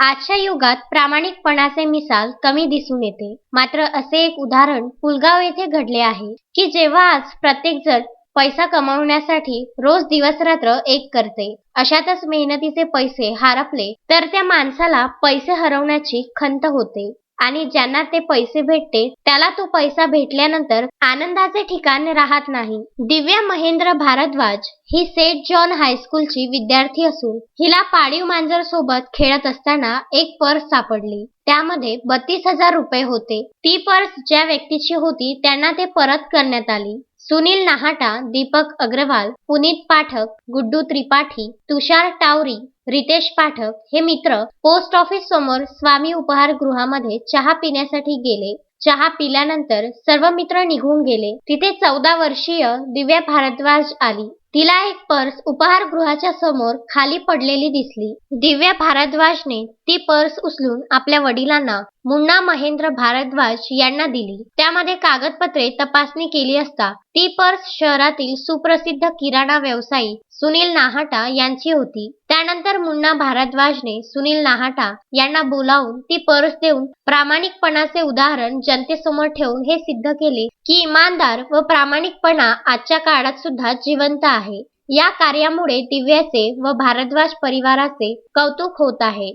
आजच्या युगात प्रामाणिकपणाचे मिसाल कमी दिसून येते. मात्र असे एक उदाहरण पुलगाव येथे घडले आहे की जेव्हा आज प्रत्येक जण पैसा कमावण्यासाठी रोज दिवस रात्र एक करते. अशातच मेहनतीचे पैसे हरपले तर त्या माणसाला पैसे हरवण्याची खंत होते. आणि ज्यांना ते पैसे भेटते त्याला तो पैसा भेटल्यानंतर आनंदाचे ठिकाण राहत नाही. दिव्या महेंद्र भारद्वाज ही सेंट जॉन हायस्कूलची विद्यार्थी असून हिला पाळीव मांजर सोबत खेळत असताना एक पर्स सापडली. त्यामध्ये बत्तीस हजार रुपये होते. ती पर्स ज्या व्यक्तीची होती त्यांना ते परत करण्यात आली. सुनील नाहाटा दीपक अग्रवाल पुनीत पाठक गुड्डू त्रिपाठी तुषार टावरी रितेश पाठक हे मित्र पोस्ट ऑफिस समोर स्वामी उपहारगृहामध्ये चहा पिण्यासाठी गेले. चहा पिल्यानंतर सर्व मित्र निघून गेले. तिथे चौदा वर्षीय दिव्या भारद्वाज आली. तिला एक पर्स उपहारगृहाच्या समोर खाली पडलेली दिसली. दिव्या भारद्वाजने ती पर्स उचलून आपल्या वडिलांना मुन्ना महेंद्र भारद्वाज यांना दिली. त्यामध्ये कागदपत्रे तपासणी केली असता ती पर्स शहरातील सुप्रसिद्ध किराणा व्यवसायी सुनील नाहाटा यांची होती. त्यानंतर मुन्ना भारद्वाजने सुनील नाहाटा यांना बोलावून ती पर्स देऊन प्रामाणिकपणाचे उदाहरण जनतेसमोर ठेवून हे सिद्ध केले की इमानदार व प्रामाणिकपणा आजच्या काळात सुद्धा जिवंत आहे. या कार्यामुळे दिव्याचे व भारद्वाज परिवाराचे कौतुक होत आहे.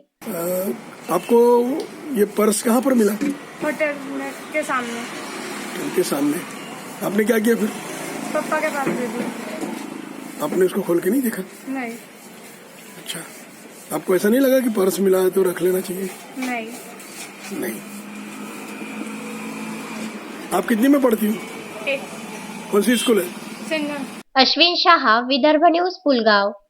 आपको ये पर्स कहाँ पर मिला? होटल के सामने। उनके सामने। आपने क्या किया फिर? पप्पा के पास दे दी। आपने उसको खोल के नहीं देखा? नहीं। अच्छा। आपको ऐसा नहीं लगा कि पर्स मिला है तो रख लेना चाहिए? नहीं। नहीं। आप कितनी में पढ़ती हूँ? कौन सी स्कूल है? अश्विन शाह विदर्भ न्यूज़ पुलगाव।